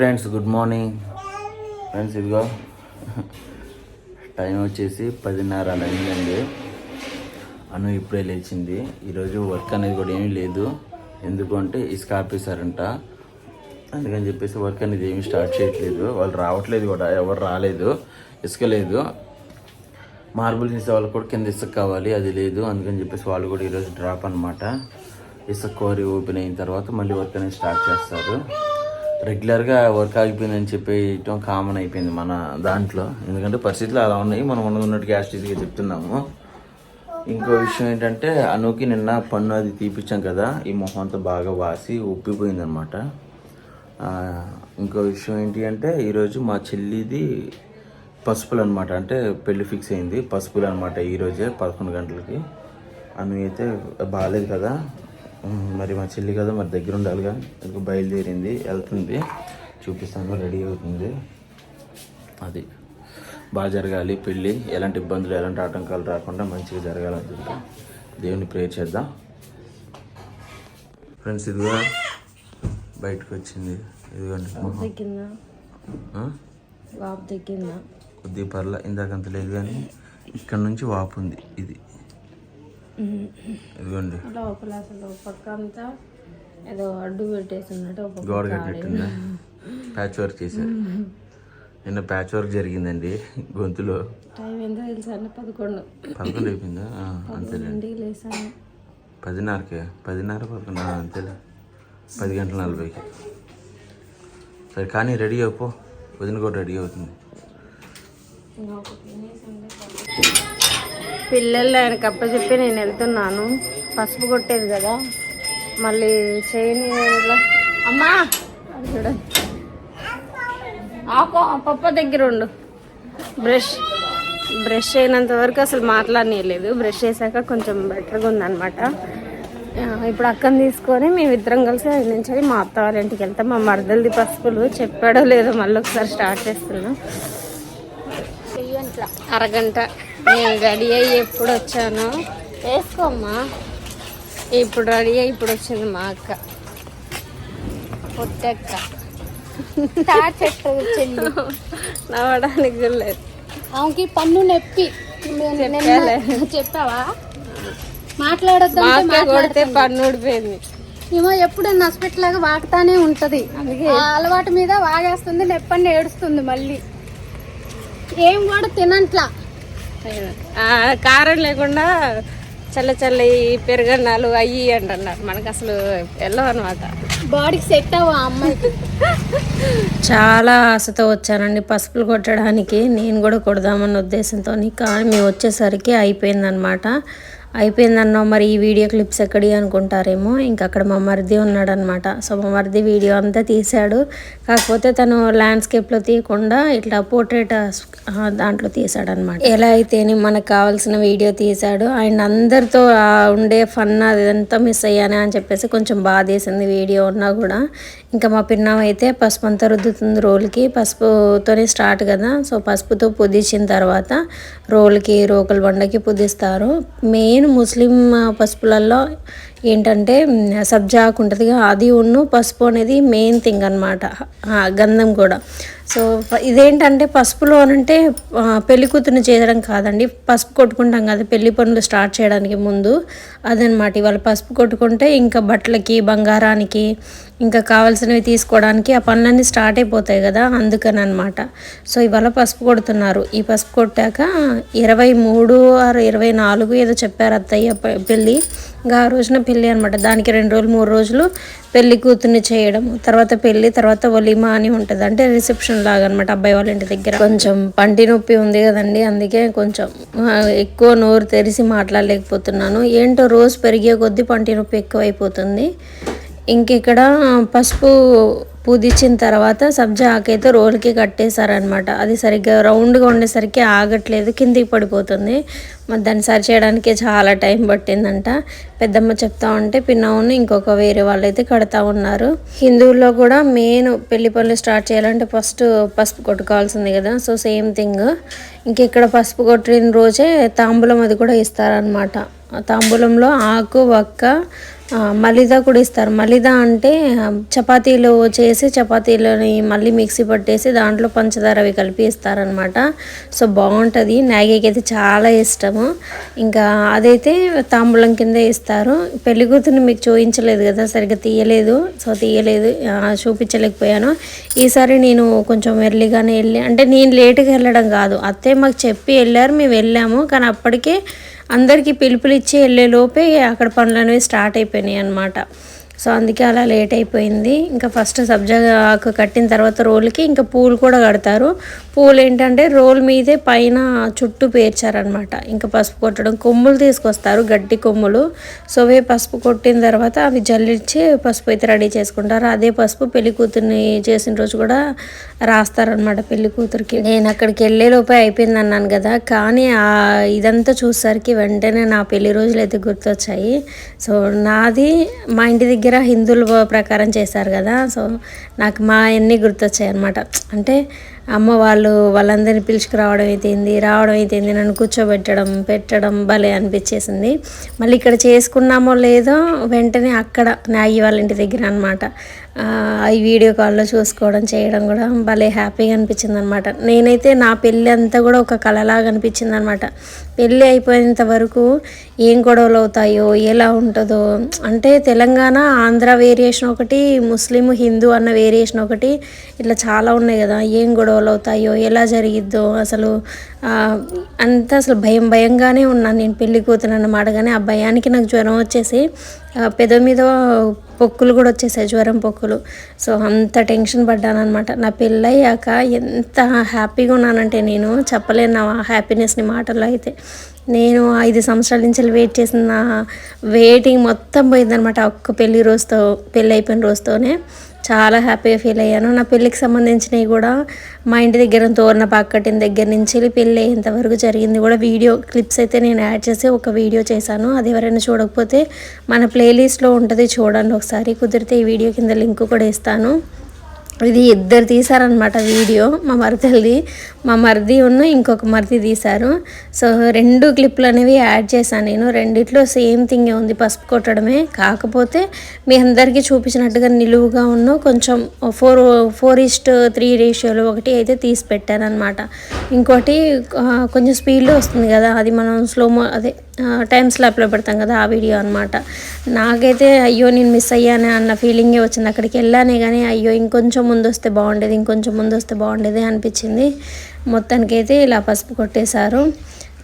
Friends good morning. Friends ఇదిగో. Time వచ్చేసి పదిన్నర అలా అయిందండి. అను ఇప్పుడే లేచింది. ఈరోజు వర్క్ అనేది కూడా ఏమీ లేదు. ఎందుకంటే ఇసుక ఆపేశారంట. అందుకని చెప్పేసి వర్క్ అనేది ఏమీ స్టార్ట్ చేయట్లేదు. వాళ్ళు రావట్లేదు కూడా. ఎవరు రాలేదు. ఇసుక లేదు. మార్బుల్ తీసే వాళ్ళకి కూడా కింద ఇసుక కావాలి. అది లేదు. అందుకని చెప్పేసి వాళ్ళు కూడా ఈరోజు డ్రాప్ అనమాట ఇసుక కోరి ఓపెన్ అయిన తర్వాత మళ్ళీ వర్క్ అనేది స్టార్ట్ చేస్తారు. రెగ్యులర్గా వర్క్ ఆగిపోయిందని చెప్పేయటం కామన్ అయిపోయింది మన దాంట్లో. ఎందుకంటే పరిస్థితులు అలా ఉన్నాయి. మనం ఉన్నట్టు గ్యాస్ టీసీగా చెప్తున్నాము. ఇంకో విషయం ఏంటంటే అనుకి నిన్న పన్ను అది తీపిచ్చాం కదా ఈ మొహం అంతా బాగా వాసి ఉప్పిపోయిందనమాట ఇంకో విషయం ఏంటి అంటే ఈరోజు మా చెల్లిది పసుపులు అనమాట అంటే పెళ్ళి ఫిక్స్ అయింది. పసుపులు అనమాట ఈరోజే పదకొండు గంటలకి. అను అయితే బాగాలేదు కదా. మరి మా చెల్లి కదా మరి దగ్గర ఉండాలిగా ఇంకా బయలుదేరింది వెళ్తుంది. చూపిస్తాను రెడీ అవుతుంది. అది బాగా జరగాలి పెళ్ళి. ఎలాంటి ఇబ్బందులు ఎలాంటి ఆటంకాలు రాకుండా మంచిగా జరగాలని చెప్పి దేవుని ప్రేర్ చేద్దాం. ఫ్రెండ్స్ ఇదిగో బయటకు వచ్చింది. ఇదిగోండి? వాపు తగ్గిందా కొద్ది పర్ల ఇందాకంత లేదు కానీ ఇక్కడ నుంచి వాపు ఉంది. ఇది ఇదిగోండి. లోపల అసలు పక్క అంతా ఏదో అడ్డు పెట్టేసి ఉన్నట్టు ఒక గోడ కట్టెట్టిందా ప్యాచ్ వర్క్ చేశారు. నిన్న ప్యాచ్ వర్క్ జరిగిందండి గొంతులో. టైం ఎంత తెలుసా అండి? పదకొండు. పదకొండు అయిపోయిందా? ఇంటికి లేసాను. పదిన్నరకే? పదిన్నర పదకొండు? అంతేలే. పది గంటల నలభైకి. సరే కానీ రెడీ అయిపో. వదిన కూడా రెడీ అవుతుంది. పిల్లలు ఆయన కప్ప చెప్పి నేను వెళ్తున్నాను. పసుపు కొట్టేది కదా. మళ్ళీ చేయని అమ్మా! చూడ. ఆకో పప్ప దగ్గర ఉండు. బ్రష్ బ్రష్ అయినంత వరకు అసలు మాట్లాడనీయలేదు. బ్రష్ చేశాక కొంచెం బెటర్గా ఉందన్నమాట. ఇప్పుడు అక్కని తీసుకొని మేమిద్దరం కలిసి ఆయన నుంచి మా అత్త వాళ్ళ ఇంటికి వెళ్తాం. మా మరదలది పసుపులు చెప్పాడో లేదో మళ్ళీ ఒకసారి స్టార్ట్ చేస్తున్నాం. అరగంట. నేను రెడీ అయ్యి ఎప్పుడు వచ్చాను? వేసుకోమ్మా. ఇప్పుడు రెడీ అయ్యి ఇప్పుడు వచ్చింది మా అక్క. పొట్టక్క చెట్టు నవ్వడానికి లేదు. ఆమెకి పన్ను నొప్పి. చెప్పావా? మాట్లాడొద్దు కొడితే పన్ను ఊడిపోయింది. ఏమో ఎప్పుడు హాస్పిటల్ లాగా వాగుతానే ఉంటది. అలవాటు మీద వాగేస్తుంది నొప్పని ఏడుస్తుంది మళ్ళీ. ఏం కూడా తినంట్లా. ఆ, కారం లేకుండా చల్ల చల్ల ఈ పెరుగన్నాలు అయ్యి అంటున్నారు. మనకు అసలు వెళ్ళవు అనమాట బాడీకి సెట్ అవ్వ ఆ అమ్మాయికి. చాలా ఆశతో వచ్చానండి. పసుపులు కొట్టడానికి నేను కూడా కొడదామన్న ఉద్దేశంతో కానీ మేము వచ్చేసరికి అయిపోయిందనమాట అయిపోయిందన్నో మరి ఈ వీడియో క్లిప్స్ ఎక్కడి అనుకుంటారేమో. ఇంకా అక్కడ మా మరిది ఉన్నాడనమాట సో మా మరిది వీడియో అంతా తీశాడు. కాకపోతే తను ల్యాండ్స్కేప్లో తీయకుండా ఇట్లా పోర్ట్రేట్ దాంట్లో తీశాడనమాట ఎలా అయితేనే మనకు కావాల్సిన వీడియో తీశాడు. అండ్ అందరితో ఉండే ఫన్ అదంతా మిస్ అయ్యానే అని చెప్పేసి కొంచెం బాధేసింది వీడియో ఉన్నా కూడా. ఇంకా మా పిన్నం అయితే పసుపు అంతా రుద్దుతుంది రోల్కి. పసుపుతోనే స్టార్ట్ కదా. సో పసుపుతో పొదిచిన తర్వాత రోల్కి రోకల బండకి పుదిస్తారు. మెయిన్ ముస్లిం పసుపులలో ఏంటంటే మ్, ఉంటుంది కదా, అది ఉన్ను పసుపు అనేది మెయిన్ థింగ్ అనమాట గంధం కూడా. సో ఇదేంటంటే పసుపులో అంటే పెళ్ళి కూతురుని చేయడం కాదండి. పసుపు కొట్టుకుంటాం కదా పెళ్ళి పనులు స్టార్ట్ చేయడానికి ముందు. అదనమాట ఇవాళ పసుపు కొట్టుకుంటే ఇంకా బట్టలకి బంగారానికి ఇంకా కావాల్సినవి తీసుకోవడానికి ఆ పనులన్నీ స్టార్ట్ అయిపోతాయి కదా అందుకని అనమాట సో ఇవాళ పసుపు కొడుతున్నారు. ఈ పసుపు కొట్టాక ఇరవై మూడు ఆరు ఇరవై నాలుగు ఏదో చెప్పారు అత్తయ్య పెళ్ళి. ఇంకా ఆ రోజున పెళ్ళి అనమాట దానికి రెండు రోజులు మూడు రోజులు పెళ్ళి కూతుర్ని చేయడం తర్వాత పెళ్ళి తర్వాత ఒలిమా అని ఉంటుంది. అంటే రిసెప్షన్ లాగా అనమాట అబ్బాయి వాళ్ళ ఇంటి దగ్గర. కొంచెం పంటి నొప్పి ఉంది కదండి అందుకే కొంచెం ఎక్కువ నోరు తెరిచి మాట్లాడలేకపోతున్నాను. ఏంటో రోజు పెరిగే కొద్దీ పంటి నొప్పి ఎక్కువ అయిపోతుంది ఇంక ఇక్కడ పసుపు పూదిచ్చిన తర్వాత సబ్జా ఆకైతే రోల్కి కట్టేశారనమాట అది సరిగ్గా రౌండ్గా ఉండేసరికి ఆగట్లేదు కిందికి పడిపోతుంది. మరి దాన్ని సరి చేయడానికి చాలా టైం పట్టిందంట. పెద్దమ్మ చెప్తా ఉంటే పిన్నవును ఇంకొక వేరే వాళ్ళైతే కడతా ఉన్నారు. హిందువుల్లో కూడా మెయిన్ పెళ్ళి పనులు స్టార్ట్ చేయాలంటే ఫస్ట్ పసుపు కొట్టుకోవాల్సింది కదా. So same thing. ఇంక ఇక్కడ పసుపు కొట్టిన రోజే తాంబూలం అది కూడా ఇస్తారనమాట తాంబూలంలో ఆకు వక్క మలిద మలిదా కూడా ఇస్తారు. మలిదా అంటే చపాతీలు చేసి చపాతీలని మళ్ళీ మిక్సీ పట్టేసి దాంట్లో పంచదార అవి కలిపి ఇస్తారనమాట సో బాగుంటుంది. నాగేకి అయితే చాలా ఇష్టము. ఇంకా అదైతే తాంబూలం కింద ఇస్తారు. పెళ్ళి కూతుర్ని మీకు చూపించలేదు కదా సరిగ్గా తీయలేదు. సో తీయలేదు. చూపించలేకపోయాను. ఈసారి నేను కొంచెం ఎర్లీగానే వెళ్ళి అంటే నేను లేటుగా వెళ్ళడం కాదు. అత్తే మాకు చెప్పి వెళ్ళారు మేము వెళ్ళాము. కానీ అప్పటికే అందరికీ పిలుపులు ఇచ్చి వెళ్ళే లోపే అక్కడ పనులు అనేవి స్టార్ట్ అయిపోయినాయి అనమాట సో అందుకే అలా లేట్ అయిపోయింది. ఇంకా ఫస్ట్ సబ్జా ఆకు కట్టిన తర్వాత రోల్కి ఇంకా పూలు కూడా కడతారు. పూలు ఏంటంటే రోల్ మీదే పైన చుట్టూ పేర్చారనమాట ఇంకా పసుపు కొట్టడం కొమ్ములు తీసుకొస్తారు గడ్డి కొమ్ములు. సో అవి పసుపు కొట్టిన తర్వాత అవి జల్లిచ్చి పసుపు అయితే రెడీ చేసుకుంటారు. అదే పసుపు పెళ్ళి కూతుర్ని చేసిన రోజు కూడా రాస్తారనమాట పెళ్ళి కూతురికి. నేను అక్కడికి వెళ్ళేలోపే అయిపోయింది అన్నాను కదా. కానీ ఆ ఇదంతా చూసేసరికి వెంటనే నా పెళ్ళి రోజులు అయితే గుర్తొచ్చాయి. సో నాది మా ఇంటి దగ్గర హిందువుల ప్రకారం చేశారు కదా. సో నాకు మా అన్నీ గుర్తొచ్చాయి అనమాట అంటే అమ్మ వాళ్ళు వాళ్ళందరినీ పిలుచుకురావడం అయితేంది రావడం అయితేంది నన్ను కూర్చోబెట్టడం పెట్టడం భలే అనిపించేసింది. మళ్ళీ ఇక్కడ చేసుకున్నామో లేదో వెంటనే అక్కడ నాగి వాళ్ళ ఇంటి దగ్గర అనమాట ఈ వీడియో కాల్లో చూసుకోవడం చేయడం కూడా భలే హ్యాపీగా అనిపించింది అనమాట నేనైతే నా పెళ్ళి అంతా కూడా ఒక కళలాగా అనిపించింది అనమాట పెళ్ళి అయిపోయేంత వరకు ఏం గొడవలు అవుతాయో ఎలా ఉంటుందో అంటే తెలంగాణ ఆంధ్ర వేరియేషన్ ఒకటి ముస్లిం హిందూ అన్న వేరియేషన్ ఒకటి ఇట్లా చాలా ఉన్నాయి కదా. ఏం గొడవలు అవుతాయో ఎలా జరిగిద్దో అసలు అంతా అసలు భయం భయంగానే ఉన్నాను నేను పెళ్ళి కూతురు అన్నమాట కానీ ఆ భయానికి నాకు జ్వరం వచ్చేసి పెద మీద పొక్కులు కూడా వచ్చేసాయి జ్వరం పొక్కులు. సో అంత టెన్షన్ పడ్డాను అనమాట నా పెళ్ళయ్యాక ఎంత హ్యాపీగా ఉన్నానంటే నేను చెప్పలేను నా హ్యాపీనెస్ని మాటల్లో అయితే. నేను ఐదు సంవత్సరాల నుంచి వెయిట్ చేసిన వెయిటింగ్ మొత్తం పోయిందనమాట ఒక్క పెళ్ళి రోజుతో పెళ్ళి అయిపోయిన రోజుతోనే. చాలా హ్యాపీగా ఫీల్ అయ్యాను. నా పెళ్ళికి సంబంధించినవి కూడా మా ఇంటి దగ్గర తోరణ పక్కటిన దగ్గర నుంచి పెళ్ళి అయ్యేంత జరిగింది కూడా. వీడియో క్లిప్స్ అయితే నేను యాడ్ చేసి ఒక వీడియో చేశాను. అది ఎవరైనా చూడకపోతే మన ప్లేలిస్ట్లో ఉంటుంది చూడండి ఒకసారి. కుదిరితే ఈ వీడియో కింద లింక్ కూడా ఇస్తాను. ఇది ఇద్దరు తీసారనమాట వీడియో. మా మరిదల్ది మా మరిది ఉన్న ఇంకొక మరిది తీశారు. సో రెండు క్లిప్లు అనేవి యాడ్ చేశాను నేను. రెండిట్లో సేమ్ థింగ్ ఉంది పసుపు కొట్టడమే. కాకపోతే మీ అందరికీ చూపించినట్టుగా నిలువుగా ఉన్న కొంచెం ఫోర్ ఫోర్ ఇస్ట్ త్రీ రేషియోలో ఒకటి అయితే తీసి పెట్టాను అనమాట ఇంకోటి కొంచెం స్పీడ్లో వస్తుంది కదా అది మనం స్లోమో అదే టైం స్లాప్లో పెడతాం కదా ఆ వీడియో అనమాట నాకైతే అయ్యో నేను మిస్ అయ్యానే అన్న ఫీలింగే వచ్చింది. అక్కడికి వెళ్ళానే కానీ అయ్యో ఇంకొంచెం ముందు వస్తే బాగుండేది ఇంకొంచెం ముందు వస్తే బాగుండేది అనిపించింది. మొత్తానికైతే ఇలా పసుపు కొట్టేశారు.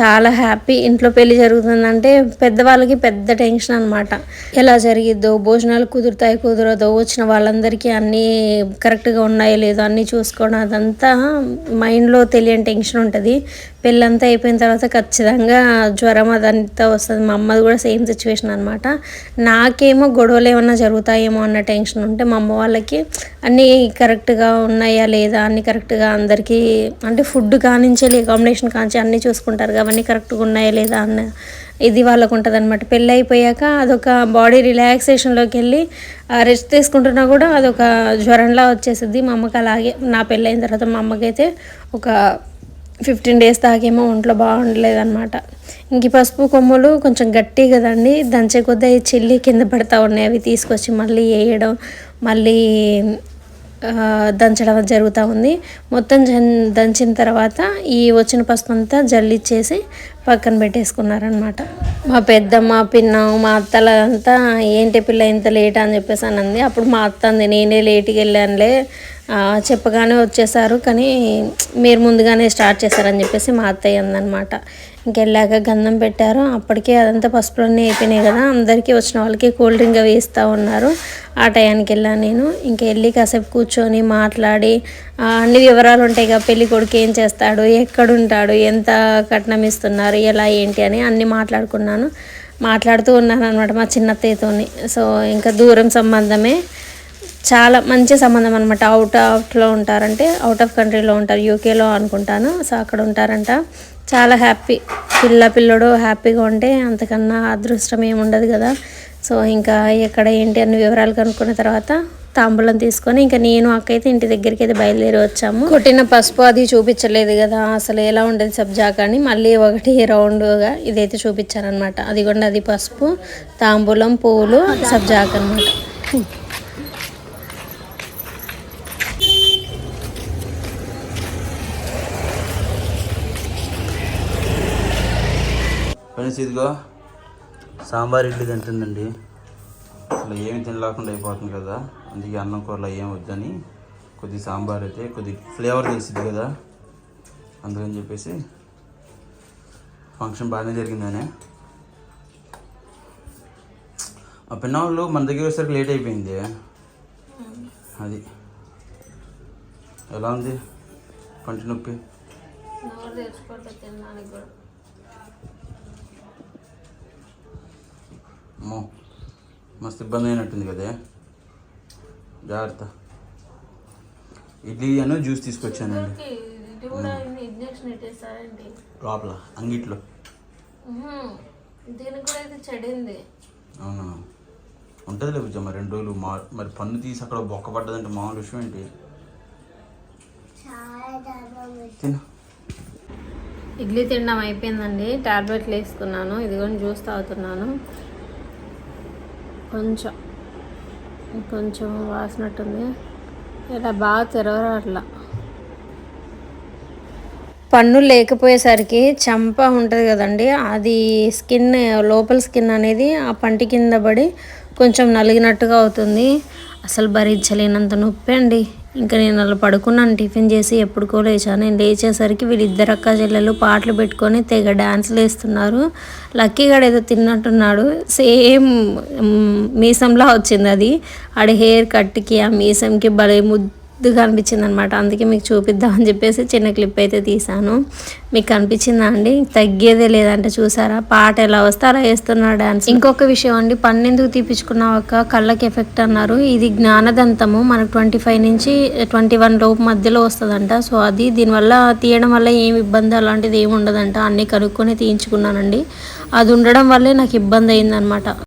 చాలా హ్యాపీ. ఇంట్లో పెళ్ళి జరుగుతుందంటే పెద్దవాళ్ళకి పెద్ద టెన్షన్ అనమాట ఎలా జరిగిద్దో భోజనాలు కుదురుతాయి కుదరదో వచ్చిన వాళ్ళందరికీ అన్నీ కరెక్ట్గా ఉన్నాయో లేదో అన్నీ చూసుకోవడం అదంతా మైండ్లో తెలియని టెన్షన్ ఉంటుంది. పెళ్ళంతా అయిపోయిన తర్వాత ఖచ్చితంగా జ్వరం అదంతా వస్తుంది. మా అమ్మది కూడా సేమ్ సిచ్యువేషన్ అనమాట నాకేమో గొడవలు ఏమన్నా జరుగుతాయేమో అన్న టెన్షన్ ఉంటే మా అమ్మ వాళ్ళకి అన్నీ కరెక్ట్గా ఉన్నాయా లేదా అన్నీ కరెక్ట్గా అందరికీ అంటే ఫుడ్ కానించాలి అకామిడేషన్ కానించి అన్నీ చూసుకుంటారు అవన్నీ కరెక్ట్గా ఉన్నాయా లేదా అన్న ఇది వాళ్ళకు ఉంటుంది అనమాట పెళ్ళి అయిపోయాక అదొక బాడీ రిలాక్సేషన్లోకి వెళ్ళి రెస్ట్ తీసుకుంటున్నా కూడా అదొక జ్వరంలా వచ్చేసింది మా అమ్మకి అలాగే నా పెళ్ళి అయిన తర్వాత మా అమ్మకైతే ఒక ఫిఫ్టీన్ డేస్ దాకేమో ఒంట్లో బాగుండలేదన్నమాట. ఇంక పసుపు కొమ్మలు కొంచెం గట్టి కదండి దంచే కొద్దీ చెల్లి చిల్లి కింద పడతా ఉన్నాయి. అవి తీసుకొచ్చి మళ్ళీ వేయడం మళ్ళీ దంచడం జరుగుతూ ఉంది. మొత్తం జన్ దంచిన తర్వాత ఈ వచ్చిన పసుపు అంతా జల్లిచ్చేసి పక్కన పెట్టేసుకున్నారనమాట మా పెద్దమ్మ పిన్న మా అత్తలంతా ఏంటి పిల్ల ఇంత లేట్ అని చెప్పేసి అని అంది. అప్పుడు మా అత్త అంది నేనే లేట్కి వెళ్ళానులే. చెప్పగానే వచ్చేసారు కానీ మీరు ముందుగానే స్టార్ట్ చేశారని చెప్పేసి మా అత్తయ్య అందనమాట ఇంకెళ్ళాక గంధం పెట్టారు. అప్పటికే అదంతా పసుపులన్నీ అయిపోయినాయి కదా అందరికీ వచ్చిన వాళ్ళకి కూల్ డ్రింక్ అవి ఇస్తూ ఉన్నారు. ఆ టయానికి వెళ్ళాను నేను. ఇంక వెళ్ళి కాసేపు కూర్చొని మాట్లాడి అన్ని వివరాలు ఉంటాయి కదా పెళ్ళి కొడుకు ఏం చేస్తాడు ఎక్కడుంటాడు ఎంత కట్నం ఇస్తున్నారు ఎలా ఏంటి అని అన్నీ మాట్లాడుకున్నాను. మాట్లాడుతూ ఉన్నాను అనమాట మా చిన్నత్తయ్యతోని. సో ఇంకా దూరం సంబంధమే. చాలా మంచి సంబంధం అనమాట అవుట్ ఆఫ్లో ఉంటారంటే అవుట్ ఆఫ్ కంట్రీలో ఉంటారు. యూకేలో అనుకుంటాను. సో అక్కడ ఉంటారంట. చాలా హ్యాపీ పిల్ల పిల్లడు హ్యాపీగా ఉంటే అంతకన్నా అదృష్టం ఏమి ఉండదు కదా. సో ఇంకా ఎక్కడ ఏంటి అన్ని వివరాలు కనుక్కున్న తర్వాత తాంబూలం తీసుకొని ఇంకా నేను అక్కయితే ఇంటి దగ్గరికి అయితే బయలుదేరి వచ్చాము. కొట్టిన పసుపు అది చూపించలేదు కదా. అసలు ఎలా ఉండేది సబ్జా కానీ మళ్ళీ ఒకటి రౌండ్గా ఇదైతే చూపించారనమాట అది కూడా అది పసుపు తాంబూలం పువ్వులు సబ్జాక్ అనమాట ఫ్రెండ్స్ ఇదిగో సాంబార్ ఇడ్లీ తింటుందండి. అసలు ఏమి తినలేకుండా అయిపోతుంది కదా. అందుకే అన్నం కూరలో ఏం వద్దని కొద్ది సాంబార్ అయితే కొద్ది ఫ్లేవర్ తెలిసింది కదా. అందుకని చెప్పేసి ఫంక్షన్ బాగానే జరిగిందనే. ఆ పిన్నవాళ్ళు మన దగ్గర వచ్చేసరికి లేట్ అయిపోయింది. అది ఎలా ఉంది? పంటి నొప్పి? అమ్మో మస్తు ఇబ్బంది అయినట్టుంది కదే. జాగ్రత్త. ఇడ్లీ అను జ్యూస్ తీసుకొచ్చానండి. లోపల అంగిట్లో. కూడా అవునా? ఉంటుంది లేకపోతే మరి రెండు రోజులు మా మరి పన్ను తీసి అక్కడ బొక్క పడ్డదంటే మామూలు విషయం ఏంటి? తిను. ఇడ్లీ తినడం అయిపోయిందండి. టాబ్లెట్లు వేసుకున్నాను. ఇదిగోని జ్యూస్ తాగుతున్నాను. కొంచెం కొంచెం వాసినట్టుంది. ఇలా బాగా తెరవరు అట్లా పన్ను లేకపోయేసరికి చంప ఉంటుంది కదండి. అది స్కిన్ లోపల స్కిన్ అనేది ఆ పంటి కింద పడి కొంచెం నలిగినట్టుగా అవుతుంది. అసలు భరించలేనంత నొప్పి అండి. ఇంకా నేను అలా పడుకున్నాను టిఫిన్ చేసి ఎప్పుడుకో లేచాను. నేను లేచేసరికి వీళ్ళిద్దరు అక్క చెల్లెలు పాటలు పెట్టుకొని తెగ డ్యాన్స్లు వేస్తున్నారు. లక్కీగాడు ఏదో తిన్నట్టున్నాడు. సేమ్ మీసంలా వచ్చింది అది. ఆడ హెయిర్ కట్కి ఆ మీసంకి భలే ముద్దు ముద్దుగా అనిపించింది అనమాట అందుకే మీకు చూపిద్దామని చెప్పేసి చిన్న క్లిప్ అయితే తీసాను మీకు కనిపించిందా అండి? తగ్గేదే లేదంటే చూసారా? పాట ఎలా వస్తే అలా వేస్తున్నాడు డాన్స్. ఇంకొక విషయం అండి పన్నెందుకు తీపిచ్చుకున్నా తీపించుకున్నావు అక్క కళ్ళకి ఎఫెక్ట్ అన్నారు. ఇది జ్ఞానదంతము. మనకు ట్వంటీ ఫైవ్ నుంచి ట్వంటీ వన్ లోపు మధ్యలో వస్తుందంట. సో అది దీనివల్ల తీయడం వల్ల ఏం ఇబ్బంది అలాంటిది ఏమి ఉండదంట. అన్నీ కనుక్కొని తీయించుకున్నానండి. అది ఉండడం వల్లే నాకు ఇబ్బంది అయిందనమాట.